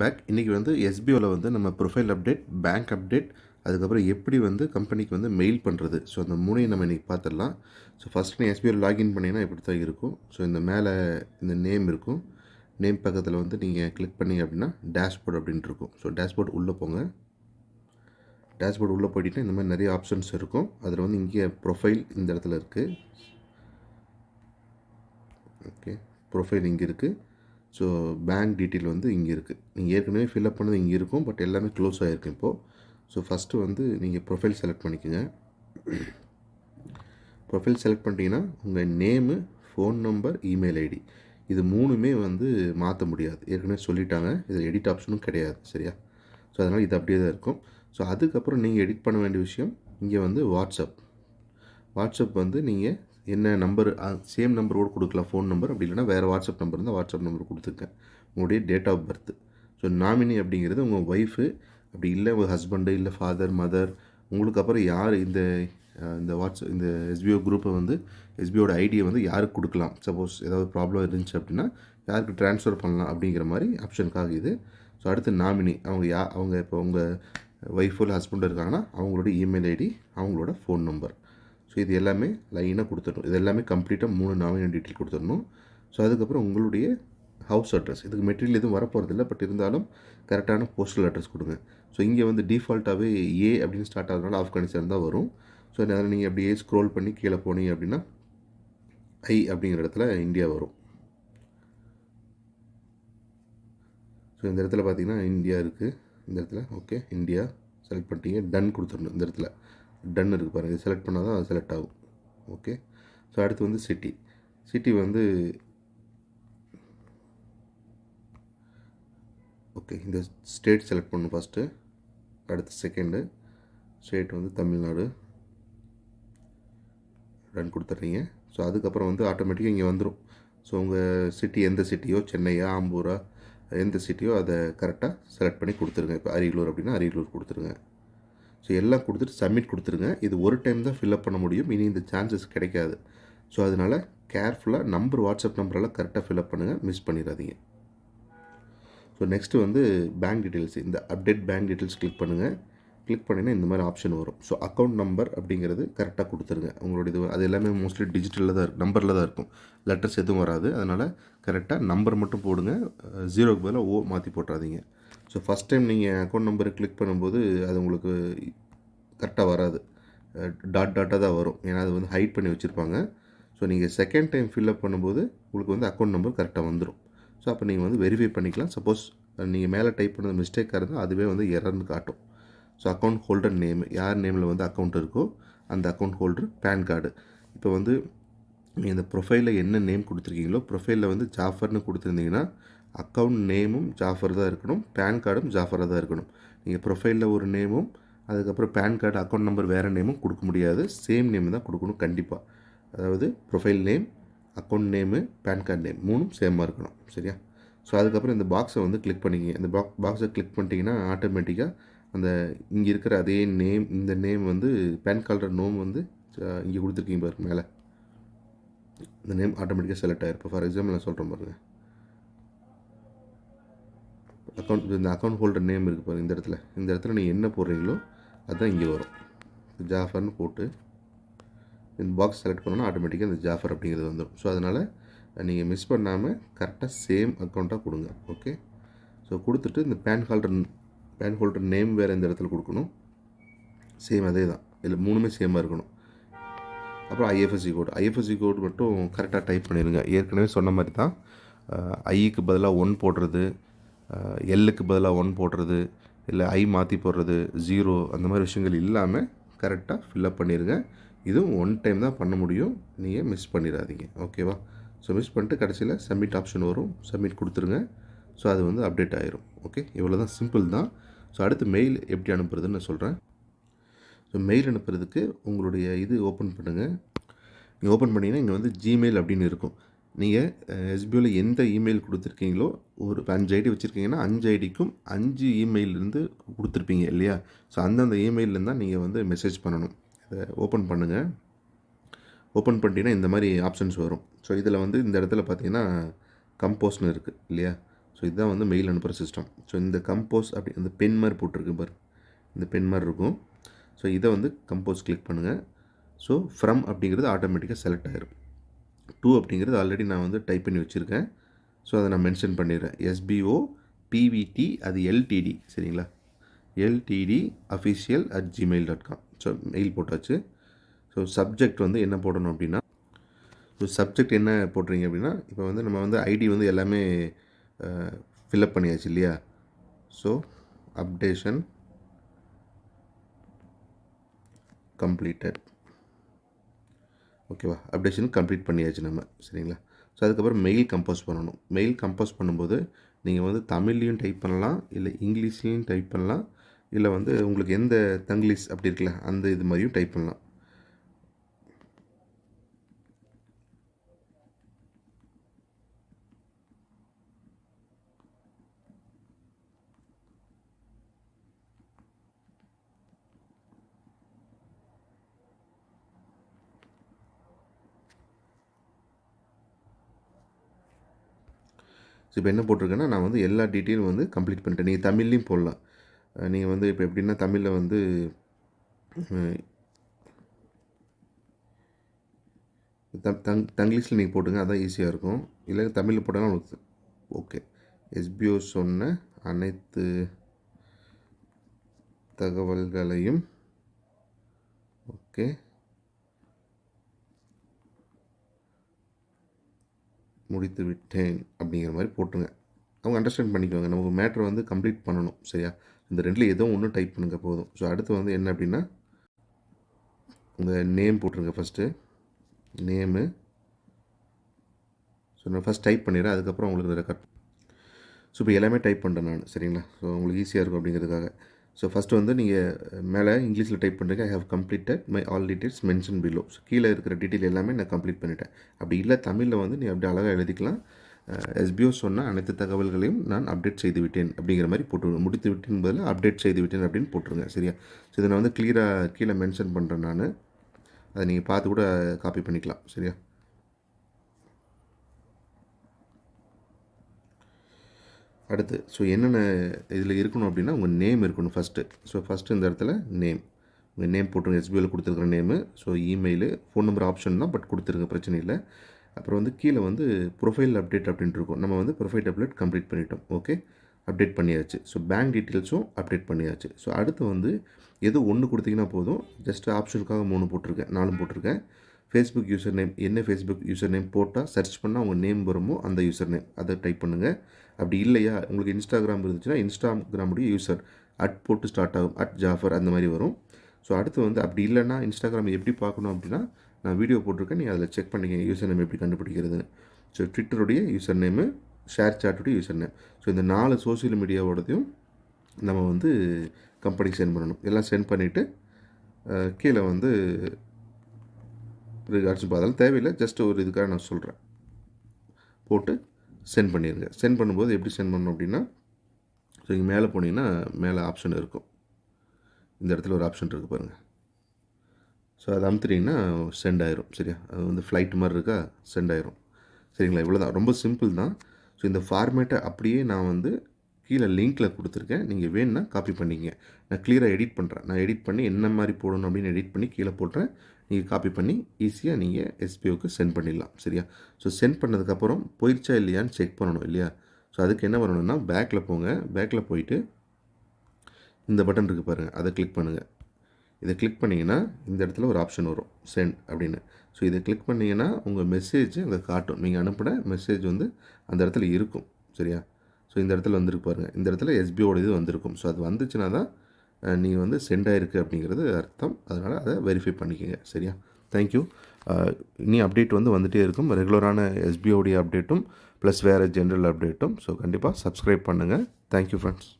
Back இன்றைக்கி வந்து எஸ்பிஓவில் வந்து நம்ம ப்ரொஃபைல் அப்டேட் பேங்க் அப்டேட் அதுக்கப்புறம் எப்படி வந்து கம்பெனிக்கு வந்து மெயில் பண்ணுறது ஸோ அந்த மூணையும் நம்ம இன்றைக்கி பார்த்துடலாம். ஸோ ஃபஸ்ட் நீ எஸ்பிஓவில் லாகின் பண்ணிங்கன்னா இப்படி தான் இருக்கும். ஸோ இந்த மேலே இந்த நேம் இருக்கும். நேம் பக்கத்தில் வந்து நீங்கள் கிளிக் பண்ணீங்க அப்படின்னா டேஷ்போர்ட் அப்படின்ட்டு இருக்கும். ஸோ டேஷ்போர்ட் உள்ளே போங்க. டேஷ்போர்ட் உள்ளே போயிட்டீங்கன்னா இந்த மாதிரி நிறைய ஆப்ஷன்ஸ் இருக்கும். அதில் வந்து இங்கே ப்ரொஃபைல் இந்த இடத்துல இருக்குது ஓகே ப்ரொஃபைல் இங்கே இருக்குது ஸோ பேங்க் டீட்டெயில் வந்து இங்கே இருக்குது நீங்கள் ஏற்கனவே ஃபில்அப் பண்ணது இங்கே இருக்கும் பட் எல்லாமே க்ளோஸ் ஆகிருக்கு இப்போது ஸோ ஃபஸ்ட்டு வந்து நீங்கள் ப்ரொஃபைல் செலக்ட் பண்ணிக்கோங்க. ப்ரொஃபைல் செலக்ட் பண்ணிட்டீங்கன்னா உங்கள் name phone number email ID இது மூணுமே வந்து மாற்ற முடியாது. ஏற்கனவே சொல்லிட்டாங்க. இதில் எடிட் ஆப்ஷனும் கிடையாது சரியா? ஸோ அதனால் இது அப்படியே தான் இருக்கும். ஸோ அதுக்கப்புறம் நீங்கள் எடிட் பண்ண வேண்டிய விஷயம் இங்கே வந்து வாட்ஸ்அப் வாட்ஸ்அப் வந்து நீங்கள் என்ன நம்பர் சேம் நம்பர் கூட கொடுக்கலாம் ஃபோன் நம்பர் அப்படி இல்லைனா வேறு வாட்ஸ்அப் நம்பர் இருந்தால் வாட்ஸ்அப் நம்பர் கொடுத்துருக்கேன் உங்களுடைய date of birth so nominee அப்படிங்கிறது உங்கள் ஒய்ஃபு அப்படி இல்லை உங்கள் ஹஸ்பண்டு இல்லை ஃபாதர் மதர் உங்களுக்கு அப்புறம் யார் இந்த இந்த வாட்ஸ்அப் இந்த எஸ்பிஓ குரூப்பை வந்து எஸ்பிஓட ஐடியை வந்து யாருக்கு கொடுக்கலாம்? சப்போஸ் ஏதாவது ப்ராப்ளம் இருந்துச்சு அப்படின்னா யாருக்கு ட்ரான்ஸ்ஃபர் பண்ணலாம் அப்படிங்கிற மாதிரி ஆப்ஷனுக்காக இது. ஸோ அடுத்து நாமினி அவங்க யா அவங்க இப்போ உங்கள் ஒய்ஃபோ இல்லை ஹஸ்பண்ட் இருக்காங்கன்னா அவங்களோட இமெயில் ஐடி அவங்களோட ஃபோன் நம்பர் ஸோ இது எல்லாமே லைனாக கொடுத்துடணும். இது எல்லாமே கம்ப்ளீட்டாக மூணு நாமினல் டீட்டெயில் கொடுத்துடணும். ஸோ அதுக்கப்புறம் உங்களுடைய ஹவுஸ் அட்ரஸ் இதுக்கு மெட்டீரியல் எதுவும் வரப்போகிறதில்ல பட் இருந்தாலும் கரெக்டான போஸ்டல் அட்ரஸ் கொடுங்க. ஸோ இங்கே வந்து டிஃபால்ட்டாகவே ஏ அப்படின்னு ஸ்டார்ட் ஆகிறதுனால ஆப்கானிஸ்தான் தான் வரும். ஸோ அதில் நீங்கள் அப்படியே ஸ்க்ரோல் பண்ணி கீழே போனீங்க அப்படின்னா ஐ அப்படிங்கிற இடத்துல இந்தியா வரும். ஸோ இந்த இடத்துல பார்த்தீங்கன்னா இந்தியா இருக்குது இந்த இடத்துல ஓகே இந்தியா. செலக்ட் பண்ணிட்டீங்க டன் கொடுத்துடணும் இந்த இடத்துல. டன் இருக்குது பாருங்கள் இது செலக்ட் பண்ணால் தான் அது செலக்ட் ஆகும். ஓகே ஸோ அடுத்து வந்து சிட்டி சிட்டி வந்து ஓகே இந்த ஸ்டேட் செலக்ட் பண்ணணும் ஃபஸ்ட்டு அடுத்து செகண்டு ஸ்டேட் வந்து தமிழ்நாடு. ரன் கொடுத்துட்றீங்க ஸோ அதுக்கப்புறம் வந்து ஆட்டோமேட்டிக்காக இங்கே வந்துடும் ஸோ உங்கள் சிட்டி எந்த சிட்டியோ சென்னையா ஆம்பூரா எந்த சிட்டியோ அதை கரெக்டாக செலக்ட் பண்ணி கொடுத்துருங்க. இப்போ அரியலூர் அப்படின்னா அரியலூர் கொடுத்துருங்க. ஸோ எல்லாம் கொடுத்துட்டு சப்மிட் கொடுத்துருங்க. இது ஒரு டைம் தான் ஃபில்அப் பண்ண முடியும். இனி இந்த சான்சஸ் கிடைக்காது. ஸோ அதனால் கேர்ஃபுல்லாக நம்பர் வாட்ஸ்அப் நம்பரெல்லாம் கரெக்டாக ஃபில்அப் பண்ணுங்கள் மிஸ் பண்ணிடாதீங்க. ஸோ நெக்ஸ்ட்டு வந்து பேங்க் டீட்டெயில்ஸ் இந்த அப்டேட் பேங்க் டீட்டெயில்ஸ் கிளிக் பண்ணுங்கள் கிளிக் பண்ணிங்கன்னா இந்த மாதிரி ஆப்ஷன் வரும். ஸோ அக்கௌண்ட் நம்பர் அப்படிங்கிறது கரெக்டாக கொடுத்துருங்க. உங்களோட இது அது எல்லாமே மோஸ்ட்லி டிஜிட்டலில் தான் இருக்கும் நம்பரில் தான் இருக்கும். லெட்டர்ஸ் எதுவும் வராது. அதனால் கரெக்டாக நம்பர் மட்டும் போடுங்க. ஜீரோக்கு பதிலாக ஓ மாற்றி போட்டுறாதீங்க. ஸோ ஃபஸ்ட் டைம் நீங்கள் அக்கௌண்ட் நம்பரை கிளிக் பண்ணும்போது அது உங்களுக்கு கரெக்டாக வராது. டாட் டாட்டாக தான் வரும். ஏன்னா அது வந்து ஹைட் பண்ணி வச்சுருப்பாங்க. ஸோ நீங்கள் செகண்ட் டைம் ஃபில்அப் பண்ணும்போது உங்களுக்கு வந்து அக்கௌண்ட் நம்பர் கரெக்டாக வந்துடும் ஸோ அப்போ நீங்கள் வந்து வெரிஃபை பண்ணிக்கலாம். சப்போஸ் நீங்கள் மேலே டைப் பண்ணது மிஸ்டேக்காக இருந்தால் அதுவே வந்து எரர்னு காட்டும். ஸோ அக்கௌண்ட் ஹோல்டர் நேம் யார் நேமில் வந்து அக்கௌண்ட் இருக்கோ அந்த அக்கௌண்ட் ஹோல்டர் பேன் கார்டு இப்போ வந்து நீங்கள் இந்த ப்ரொஃபைலில் என்ன நேம் கொடுத்துருக்கீங்களோ ப்ரொஃபைலில் வந்து ஜாஃபர்னு கொடுத்துருந்தீங்கன்னா அக்கௌண்ட் நேமும் ஜாஃபர் தான் இருக்கணும் பேன் கார்டும் ஜாஃபராக தான் இருக்கணும். நீங்கள் ப்ரொஃபைலில் ஒரு நேமும் அதுக்கப்புறம் பேன் கார்டு அக்கௌண்ட் நம்பர் வேறு நேமும் கொடுக்க முடியாது. சேம் நேம் தான் கொடுக்கணும் கண்டிப்பாக அதாவது profile name account name PAN card name மூணும் சேமாக இருக்கணும். சரியா? ஸோ அதுக்கப்புறம் இந்த பாக்ஸை வந்து கிளிக் பண்ணிக்கிங்க இந்த பாக் பாக்ஸை கிளிக் பண்ணிட்டீங்கன்னா ஆட்டோமேட்டிக்காக அந்த இங்கே இருக்கிற அதே நேம் இந்த நேம் வந்து பேன் கார்டு நோம் வந்து இங்கே கொடுத்துருக்கீங்க பாருங்க மேலே. இந்த நேம் ஆட்டோமேட்டிக்காக செலக்ட் ஆகிருப்போம் ஃபார் எக்ஸாம்பிள் நான் சொல்கிறேன் பாருங்கள் அக்கௌண்ட் இந்த அக்கௌண்ட் ஹோல்டர் நேம் இருக்குது பாருங்கள் இந்த இடத்துல. இந்த இடத்துல நீங்கள் என்ன போடுறீங்களோ அதுதான் இங்கே வரும். ஜாஃபர்னு போட்டு இந்த பாக்ஸ் செலக்ட் பண்ணோன்னா ஆட்டோமேட்டிக்காக இந்த ஜாஃபர் அப்படிங்கிறது வந்துடும் ஸோ அதனால் நீங்கள் மிஸ் பண்ணாமல் கரெக்டாக சேம் அக்கௌண்ட்டாக கொடுங்க. ஓகே ஸோ கொடுத்துட்டு இந்த PAN holder PAN holder name வேறு இந்த இடத்துல கொடுக்கணும். சேம் அதே தான். இதில் மூணுமே சேமாக இருக்கணும். அப்புறம் ஐஎஃப்எஸ்சி கோடு ஐஎஃப்எஸ்சி கோடு மட்டும் கரெக்டாக டைப் பண்ணிடுங்க ஏற்கனவே சொன்ன மாதிரி தான் ஐக்கு பதிலாக ஒன் போடுறது எல்லுக்கு பதிலாக ஒன் போடுறது இல்லை ஐ மாற்றி போடுறது ஜீரோ அந்த மாதிரி விஷயங்கள் இல்லாமல் கரெக்டாக ஃபில்அப் பண்ணிடுங்க இதுவும் ஒன் டைம் தான் பண்ண முடியும். நீங்கள் மிஸ் பண்ணிடாதீங்க. ஓகேவா ஸோ மிஸ் பண்ணிட்டு கடைசியில் சப்மிட் ஆப்ஷன் வரும். சப்மிட் கொடுத்துருங்க. ஸோ அது வந்து அப்டேட் ஆயிரும். ஓகே இவ்வளோ தான் சிம்பிள் தான். ஸோ அடுத்து மெயில் எப்படி அனுப்புறதுன்னு நான் சொல்கிறேன் ஸோ மெயில் அனுப்புறதுக்கு உங்களுடைய இது ஓப்பன் பண்ணுங்கள் நீங்கள் ஓப்பன் பண்ணிங்கன்னா இங்கே வந்து ஜிமெயில் அப்படின்னு இருக்கும். நீங்கள் எஸ்பிஓவில் எந்த இமெயில் கொடுத்துருக்கீங்களோ ஒரு அஞ்சு ஐடி வச்சுருக்கீங்கன்னா அஞ்சு ஐடிக்கும் அஞ்சு இமெயிலிருந்து கொடுத்துருப்பீங்க இல்லையா? ஸோ அந்தந்த இமெயிலேருந்து தான் நீங்கள் வந்து மெசேஜ் பண்ணணும். இதை ஓப்பன் பண்ணுங்கள் ஓப்பன் பண்ணிட்டீங்கன்னா இந்த மாதிரி ஆப்ஷன்ஸ் வரும். ஸோ இதில் வந்து இந்த இடத்துல பார்த்தீங்கன்னா கம்போஸ்ட்னு இருக்குது இல்லையா? ஸோ ஸோ இதுதான் வந்து மெயில் அனுப்புகிற சிஸ்டம் ஸோ இந்த கம்போஸ் அப்படி இந்த பென் மாதிரி போட்டிருக்கு பாரு. இந்த பென் மாதிரி இருக்கும். ஸோ இதை வந்து கம்போஸ் கிளிக் பண்ணுங்கள் ஸோ ஃப்ரம் அப்படிங்கிறது ஆட்டோமேட்டிக்காக செலக்ட் ஆகிரும் டூ அப்படிங்கிறது ஆல்ரெடி நான் வந்து டைப் பண்ணி வச்சுருக்கேன். ஸோ அதை நான் மென்ஷன் பண்ணிடுறேன். எஸ்பிஓ பிவிடி அது எல்டிடி சரிங்களா? LTD official at Gmail dot com so mail போட்டாச்சு. ஸோ சப்ஜெக்ட் வந்து என்ன போடணும் அப்படின்னா ஸோ சப்ஜெக்ட் என்ன போடுறீங்க அப்படின்னா இப்போ வந்து நம்ம வந்து ஐடி வந்து எல்லாமே ஃபில்அப் பண்ணியாச்சு இல்லையா? ஸோ அப்டேஷன் கம்ப்ளீட்டட் ஓகேவா? அப்டேஷன் கம்ப்ளீட் பண்ணியாச்சு நம்ம சரிங்களா? ஸோ அதுக்கப்புறம் மெயில் கம்போஸ் பண்ணணும். மெயில் கம்போஸ் பண்ணும்போது நீங்கள் வந்து தமிழ்லேயும் டைப் பண்ணலாம் இல்லை இங்கிலீஷ்லேயும் டைப் பண்ணலாம் இல்லை வந்து உங்களுக்கு எந்த தங்கிலீஷ் அப்படி இருக்குல்ல அந்த இது மாதிரியும் டைப் பண்ணலாம். ஸோ இப்போ என்ன போட்டிருக்கேன்னா நான் வந்து எல்லா டீட்டெயிலும் வந்து கம்ப்ளீட் பண்ணிட்டேன். நீங்கள் தமிழ்லேயும் போடலாம். நீங்கள் வந்து இப்போ எப்படின்னா தமிழில் வந்து தங் தங்கிலீஷில் நீங்கள் போட்டுங்க அதான் ஈஸியாக இருக்கும். இல்லை தமிழில் போட்டாலும் உங்களுக்கு ஓகே எஸ்பிஓ சொன்ன அனைத்து தகவல்களையும் ஓகே முடித்து விட்டேன் அப்படிங்கிற மாதிரி போட்டுருங்க. அவங்க அண்டர்ஸ்டாண்ட் பண்ணிக்குவாங்க. நமக்கு மேட்ரு வந்து கம்ப்ளீட் பண்ணணும் சரியா? இந்த ரெண்டில் ஏதோ ஒன்று டைப் பண்ணுங்க போதும். ஸோ அடுத்து வந்து என்ன அப்படின்னா உங்கள் நேம் போட்டுருங்க ஃபஸ்ட்டு நேமு ஸோ நான் ஃபஸ்ட் டைப் பண்ணிடுறேன் அதுக்கப்புறம் உங்களுக்கு ரெக்கார்ட் ஸோ இப்போ எல்லாமே டைப் பண்ணுறேன் நான் சரிங்களா? ஸோ உங்களுக்கு ஈஸியாக இருக்கும் அப்படிங்கிறதுக்காக. ஸோ ஃபஸ்ட்டு வந்து நீங்கள் மேலே இங்கிலீஷில் டைப் பண்ணுறீங்க I have completed my all details mention below so கீழே இருக்கிற டீட்டெயில் எல்லாமே நான் கம்ப்ளீட் பண்ணிட்டேன். அப்படி இல்லை தமிழில் வந்து நீ அப்படி அழகாக எழுதிக்கலாம். எஸ்பிஓ சொன்ன அனைத்து தகவல்களையும் நான் அப்டேட் செய்து விட்டேன் அப்படிங்கிற மாதிரி போட்டு முடித்து விட்டேன் பதில் அப்டேட் செய்து விட்டேன் அப்படின்னு போட்டுருங்க. சரியா? ஸோ இதை நான் வந்து கிளியராக கீழே மென்ஷன் பண்ணுறேன் நான். அதை நீங்கள் பார்த்து கூட காப்பி பண்ணிக்கலாம். சரியா? அடுத்து ஸோ என்னென்ன இதில் இருக்கணும் அப்படின்னா உங்கள் நேம் இருக்கணும் ஃபஸ்ட்டு ஸோ ஃபஸ்ட்டு இந்த இடத்துல நேம் உங்கள் நேம் போட்டுருங்க எஸ்பிஐயில் கொடுத்துருக்குற name so email phone number option தான் பட் கொடுத்துருங்க பிரச்சனை இல்லை. அப்புறம் வந்து கீழே வந்து ப்ரொஃபைல் அப்டேட் அப்படின்ட்டு இருக்கும். நம்ம வந்து ப்ரொஃபைல் அப்டேட் கம்ப்ளீட் பண்ணிட்டோம் ஓகே அப்டேட் பண்ணியாச்சு. ஸோ பேங்க் டீட்டெயில்ஸும் அப்டேட் பண்ணியாச்சு. ஸோ அடுத்து வந்து எது ஒன்று கொடுத்தீங்கன்னா போதும். ஜஸ்ட் ஆப்ஷனுக்காக மூணு போட்டிருக்கேன் நாலும் போட்டிருக்கேன். ஃபேஸ்புக் யூசர் நேம் என்ன ஃபேஸ்புக் யூசர் நேம் போட்டால் சர்ச் பண்ணால் உங்கள் நேம் வருமோ அந்த யூசர் நேம் அதை டைப் பண்ணுங்கள் அப்படி இல்லையா? உங்களுக்கு இன்ஸ்டாகிராம் இருந்துச்சுன்னா இன்ஸ்டாகிராமுடைய யூசர் அட் போட்டு ஸ்டார்ட் ஆகும். அட் ஜாஃபர் அந்த மாதிரி வரும். ஸோ அடுத்து வந்து அப்படி இல்லைன்னா இன்ஸ்டாகிராம் எப்படி பார்க்கணும் அப்படின்னா நான் வீடியோ போட்டிருக்கேன். நீங்கள் அதில் செக் பண்ணிக்கங்க. யூசர் நேம் எப்படி கண்டுபிடிக்கிறதுன்னு ஸோ ட்விட்டருடைய யூசர் நேமு ஷேர் சாட்டுடைய யூசர் நேம் ஸோ இந்த நாலு சோஷியல் மீடியாவோடதையும் நம்ம வந்து கம்பெனிக்கு சென்ட் பண்ணணும். எல்லாம் சென்ட் பண்ணிவிட்டு கீழே வந்து ரிகார்ட்ஸ் அதெல்லாம் தேவையில்லை. ஜஸ்ட் ஒரு இதுக்காக நான் சொல்கிறேன் போட்டு சென்ட் பண்ணிடுங்க சென்ட் பண்ணும்போது எப்படி சென்ட் பண்ணணும் அப்படின்னா ஸோ இங்கே மேலே போனீங்கன்னா மேலே ஆப்ஷன் இருக்கும். இந்த இடத்துல ஒரு ஆப்ஷன் இருக்குது பாருங்கள் ஸோ அதை அமுத்துட்டிங்கன்னா சென்ட் ஆயிரும் சரியா? அது வந்து ஃப்ளைட் மாதிரி இருக்கா சென்ட் ஆயிரும். சரிங்களா? இவ்வளோ தான் ரொம்ப சிம்பிள் தான். ஸோ இந்த ஃபார்மேட்டை அப்படியே நான் வந்து கீழே லிங்க்கில் கொடுத்துருக்கேன். நீங்கள் வேணும்னா காப்பி பண்ணிக்கங்க. நான் கிளியராக எடிட் பண்ணுறேன் நான் எடிட் பண்ணி என்ன மாதிரி போடணும் அப்படின்னு எடிட் பண்ணி கீழே போட்டுறேன். நீங்கள் காப்பி பண்ணி ஈஸியாக நீங்கள் எஸ்பிஓக்கு சென்ட் பண்ணிடலாம் சரியா? ஸோ சென்ட் பண்ணதுக்கப்புறம் போயிடுச்சா இல்லையான்னு செக் பண்ணணும் இல்லையா? ஸோ அதுக்கு என்ன பண்ணணும்னா பேக்கில் போங்க. பேக்கில் போயிட்டு இந்த பட்டன் இருக்குது பாருங்கள் அதை கிளிக் பண்ணுங்கள் இதை கிளிக் பண்ணிங்கன்னா இந்த இடத்துல ஒரு ஆப்ஷன் வரும் சென்ட் அப்படின்னு. ஸோ இதை கிளிக் பண்ணிங்கன்னா உங்கள் மெசேஜ் அங்கே காட்டும். நீங்கள் அனுப்பின மெசேஜ் வந்து அந்த இடத்துல இருக்கும் சரியா? ஸோ இந்த இடத்துல வந்திருக்கு பாருங்கள் இந்த இடத்துல எஸ்பிஓட இது வந்திருக்கும். ஸோ அது வந்துச்சுன்னா தான் நீங்கள் வந்து சென்ட் ஆகிருக்கு அப்படிங்கிறது அர்த்தம். அதனால் அதை வெரிஃபை பண்ணிக்கோங்க. சரியா? தேங்க்யூ இனி அப்டேட் வந்து வந்துகிட்டே இருக்கும். ரெகுலரான எஸ்பிஓடைய அப்டேட்டும் ப்ளஸ் வேறு ஜென்ரல் அப்டேட்டும் ஸோ கண்டிப்பாக சப்ஸ்கிரைப் பண்ணுங்கள் தேங்க்யூ ஃப்ரெண்ட்ஸ்